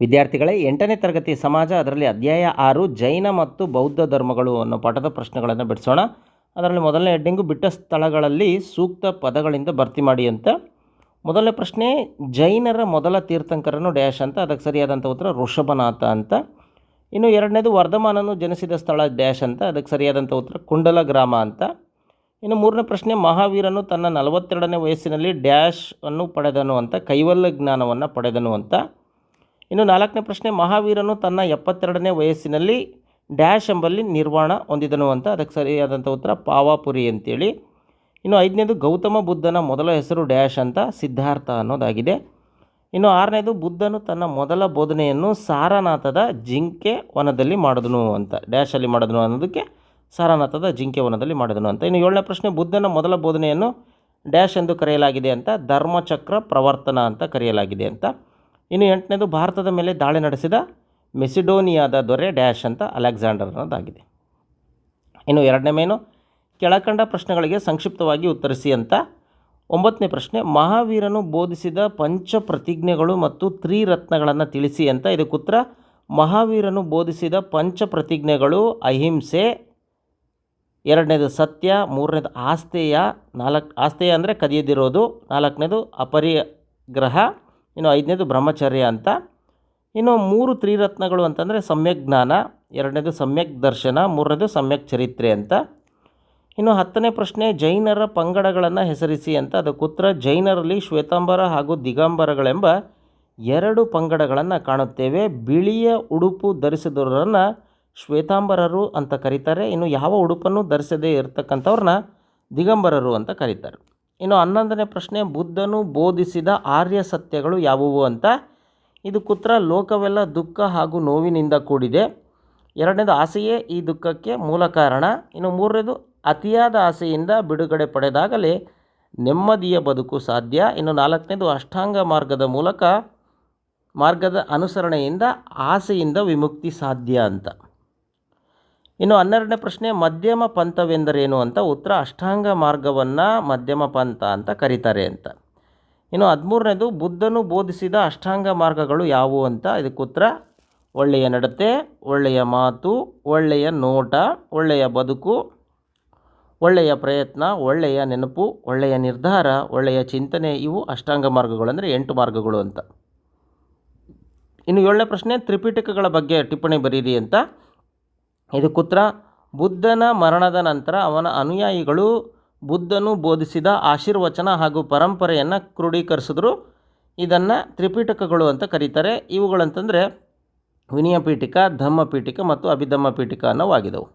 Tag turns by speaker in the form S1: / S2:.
S1: ವಿದ್ಯಾರ್ಥಿಗಳೇ, ಎಂಟನೇ ತರಗತಿ ಸಮಾಜ, ಅದರಲ್ಲಿ ಅಧ್ಯಾಯ ಆರು, ಜೈನ ಮತ್ತು ಬೌದ್ಧ ಧರ್ಮಗಳು ಅನ್ನೋ ಪಾಠದ ಪ್ರಶ್ನೆಗಳನ್ನು ಬಿಡಿಸೋಣ. ಅದರಲ್ಲಿ ಮೊದಲನೇ ಹೆಡ್ಡಿಂಗು, ಬಿಟ್ಟ ಸ್ಥಳಗಳಲ್ಲಿ ಸೂಕ್ತ ಪದಗಳಿಂದ ಭರ್ತಿ ಮಾಡಿ ಅಂತ. ಮೊದಲನೇ ಪ್ರಶ್ನೆ, ಜೈನರ ಮೊದಲ ತೀರ್ಥಂಕರನು ಡ್ಯಾಶ್ ಅಂತ, ಅದಕ್ಕೆ ಸರಿಯಾದಂಥ ಉತ್ತರ ಋಷಭನಾಥ ಅಂತ. ಇನ್ನು ಎರಡನೇದು, ವರ್ಧಮಾನನು ಜನಿಸಿದ ಸ್ಥಳ ಡ್ಯಾಶ್ ಅಂತ, ಅದಕ್ಕೆ ಸರಿಯಾದಂಥ ಉತ್ತರ ಕುಂಡಲ ಗ್ರಾಮ ಅಂತ. ಇನ್ನು ಮೂರನೇ ಪ್ರಶ್ನೆ, ಮಹಾವೀರನು ತನ್ನ ನಲವತ್ತೆರಡನೇ ವಯಸ್ಸಿನಲ್ಲಿ ಡ್ಯಾಶ್ ಅನ್ನು ಪಡೆದನು ಅಂತ, ಕೈವಲ್ಯ ಜ್ಞಾನವನ್ನು ಪಡೆದನು ಅಂತ. ಇನ್ನು ನಾಲ್ಕನೇ ಪ್ರಶ್ನೆ, ಮಹಾವೀರನು ತನ್ನ ಎಪ್ಪತ್ತೆರಡನೇ ವಯಸ್ಸಿನಲ್ಲಿ ಡ್ಯಾಶ್ ಎಂಬಲ್ಲಿ ನಿರ್ವಾಣ ಹೊಂದಿದನು ಅಂತ. ಅದಕ್ಕೆ ಸರಿಯಾದಂಥ ಉತ್ತರ, ಪಾವಾಪುರಿ ಅಂತೇಳಿ. ಇನ್ನು ಐದನೇದು, ಗೌತಮ ಬುದ್ಧನ ಮೊದಲ ಹೆಸರು ಡ್ಯಾಶ್ ಅಂತ, ಸಿದ್ಧಾರ್ಥ ಅನ್ನೋದಾಗಿದೆ. ಇನ್ನು ಆರನೇದು, ಬುದ್ಧನು ತನ್ನ ಮೊದಲ ಬೋಧನೆಯನ್ನು ಸಾರನಾಥದ ಜಿಂಕೆ ವನದಲ್ಲಿ ಮಾಡಿದನು ಅಂತ ಡ್ಯಾಶಲ್ಲಿ ಮಾಡಿದನು ಅನ್ನೋದಕ್ಕೆ ಸಾರನಾಥದ ಜಿಂಕೆ ವನದಲ್ಲಿ ಮಾಡಿದನು ಅಂತ. ಇನ್ನು ಏಳನೇ ಪ್ರಶ್ನೆ, ಬುದ್ಧನ ಮೊದಲ ಬೋಧನೆಯನ್ನು ಡ್ಯಾಶ್ ಎಂದು ಕರೆಯಲಾಗಿದೆ ಅಂತ, ಧರ್ಮಚಕ್ರ ಪ್ರವರ್ತನ ಅಂತ ಕರೆಯಲಾಗಿದೆ ಅಂತ. ಇನ್ನು ಎಂಟನೇದು ಭಾರತದ ಮೇಲೆ ದಾಳಿ ನಡೆಸಿದ ಮೆಸಿಡೋನಿಯಾದ ದೊರೆ ಡ್ಯಾಶ್ ಅಂತ ಅಲೆಕ್ಸಾಂಡರ್ ಅನ್ನೋದಾಗಿದೆ ಇನ್ನು ಎರಡನೇ ಮೇನು, ಕೆಳಕಂಡ ಪ್ರಶ್ನೆಗಳಿಗೆ ಸಂಕ್ಷಿಪ್ತವಾಗಿ ಉತ್ತರಿಸಿ ಅಂತ. ಒಂಬತ್ತನೇ ಪ್ರಶ್ನೆ, ಮಹಾವೀರನು ಬೋಧಿಸಿದ ಪಂಚ ಪ್ರತಿಜ್ಞೆಗಳು ಮತ್ತು ತ್ರಿರತ್ನಗಳನ್ನು ತಿಳಿಸಿ ಅಂತ. ಇದಕ್ಕೆ ಉತ್ತರ, ಮಹಾವೀರನು ಬೋಧಿಸಿದ ಪಂಚ ಪ್ರತಿಜ್ಞೆಗಳು ಅಹಿಂಸೆ, ಎರಡನೇದು ಸತ್ಯ, ಮೂರನೇದು ಆಸ್ತೇಯ ನಾಲ್ಕು ಆಸ್ತೆಯ ಅಂದರೆ ಕದಿಯದಿರೋದು, ನಾಲ್ಕನೇದು ಅಪರಿಗ್ರಹ ಇನ್ನು ಐದನೇದು ಬ್ರಹ್ಮಚರ್ಯ ಅಂತ. ಇನ್ನು ಮೂರು ತ್ರಿರತ್ನಗಳು ಅಂತಂದರೆ ಸಮ್ಯಕ್ ಜ್ಞಾನ, ಎರಡನೇದು ಸಮ್ಯಕ್ ದರ್ಶನ, ಮೂರನೇದು ಸಮ್ಯಕ್ ಚರಿತ್ರೆ ಅಂತ. ಇನ್ನು ಹತ್ತನೇ ಪ್ರಶ್ನೆ, ಜೈನರ ಪಂಗಡಗಳನ್ನು ಹೆಸರಿಸಿ ಅಂತ. ಅದಕ್ಕೆ ಉತ್ತರ, ಜೈನರಲ್ಲಿ ಶ್ವೇತಾಂಬರ ಹಾಗೂ ದಿಗಂಬರಗಳೆಂಬ ಎರಡು ಪಂಗಡಗಳನ್ನು ಕಾಣುತ್ತೇವೆ. ಬಿಳಿಯ ಉಡುಪು ಧರಿಸಿದವರನ್ನು ಶ್ವೇತಾಂಬರರು ಅಂತ ಕರೀತಾರೆ. ಇನ್ನು ಯಾವ ಉಡುಪನ್ನು ಧರಿಸದೇ ಇರತಕ್ಕಂಥವ್ರನ್ನ ದಿಗಂಬರರು ಅಂತ ಕರೀತಾರೆ. ಇನ್ನು ಹನ್ನೊಂದನೇ ಪ್ರಶ್ನೆ, ಬುದ್ಧನು ಬೋಧಿಸಿದ ಆರ್ಯ ಸತ್ಯಗಳು ಯಾವುವು ಅಂತ. ಇದು ಕುತ್ರ ಲೋಕವೆಲ್ಲ ದುಃಖ ಹಾಗೂ ನೋವಿನಿಂದ ಕೂಡಿದೆ. ಎರಡನೇದು, ಆಸೆಯೇ ಈ ದುಃಖಕ್ಕೆ ಮೂಲ ಕಾರಣ. ಇನ್ನು ಮೂರನೇದು, ಅತಿಯಾದ ಆಸೆಯಿಂದ ಬಿಡುಗಡೆ ಪಡೆದಾಗಲೇ ನೆಮ್ಮದಿಯ ಬದುಕು ಸಾಧ್ಯ. ಇನ್ನು ನಾಲ್ಕನೇದು, ಅಷ್ಟಾಂಗ ಮಾರ್ಗದ ಮೂಲಕ, ಮಾರ್ಗದ ಅನುಸರಣೆಯಿಂದ ಆಸೆಯಿಂದ ವಿಮುಕ್ತಿ ಸಾಧ್ಯ ಅಂತ. ಇನ್ನು ಹನ್ನೆರಡನೇ ಪ್ರಶ್ನೆ, ಮಧ್ಯಮ ಪಂಥವೆಂದರೇನು ಅಂತ ಉತ್ತರ, ಅಷ್ಟಾಂಗ ಮಾರ್ಗವನ್ನು ಮಧ್ಯಮ ಪಂಥ ಅಂತ ಕರೀತಾರೆ ಅಂತ. ಇನ್ನು ಹದಿಮೂರನೇದು, ಬುದ್ಧನು ಬೋಧಿಸಿದ ಅಷ್ಟಾಂಗ ಮಾರ್ಗಗಳು ಯಾವುವು ಅಂತ? ಇದಕ್ಕೆ ಉತ್ತರ, ಒಳ್ಳೆಯ ನಡತೆ, ಒಳ್ಳೆಯ ಮಾತು, ಒಳ್ಳೆಯ ನೋಟ, ಒಳ್ಳೆಯ ಬದುಕು, ಒಳ್ಳೆಯ ಪ್ರಯತ್ನ, ಒಳ್ಳೆಯ ನೆನಪು, ಒಳ್ಳೆಯ ನಿರ್ಧಾರ, ಒಳ್ಳೆಯ ಚಿಂತನೆ, ಇವು ಅಷ್ಟಾಂಗ ಮಾರ್ಗಗಳು ಅಂದರೆ ಎಂಟು ಮಾರ್ಗಗಳು ಅಂತ. ಇನ್ನು ಏಳನೇ ಪ್ರಶ್ನೆ, ತ್ರಿಪಿಟಕಗಳ ಬಗ್ಗೆ ಟಿಪ್ಪಣಿ ಬರೀರಿ ಅಂತ. ಇದಕ್ಕುತ್ತರ ಬುದ್ಧನ ಮರಣದ ನಂತರ ಅವನ ಅನುಯಾಯಿಗಳು ಬುದ್ಧನು ಬೋಧಿಸಿದ ಆಶೀರ್ವಚನ ಹಾಗೂ ಪರಂಪರೆಯನ್ನು ಕ್ರೋಢೀಕರಿಸಿದ್ರು. ಇದನ್ನು ತ್ರಿಪಿಟಕಗಳು ಅಂತ ಕರೀತಾರೆ. ಇವುಗಳಂತಂದರೆ ವಿನಯ ಪೀಠಿಕ ಧಮ್ಮ ಪೀಠಿಕ ಮತ್ತು ಅಭಿಧಮ್ಮ ಪೀಠಿಕ ಅನ್ನೋವಾಗಿದ್ದವು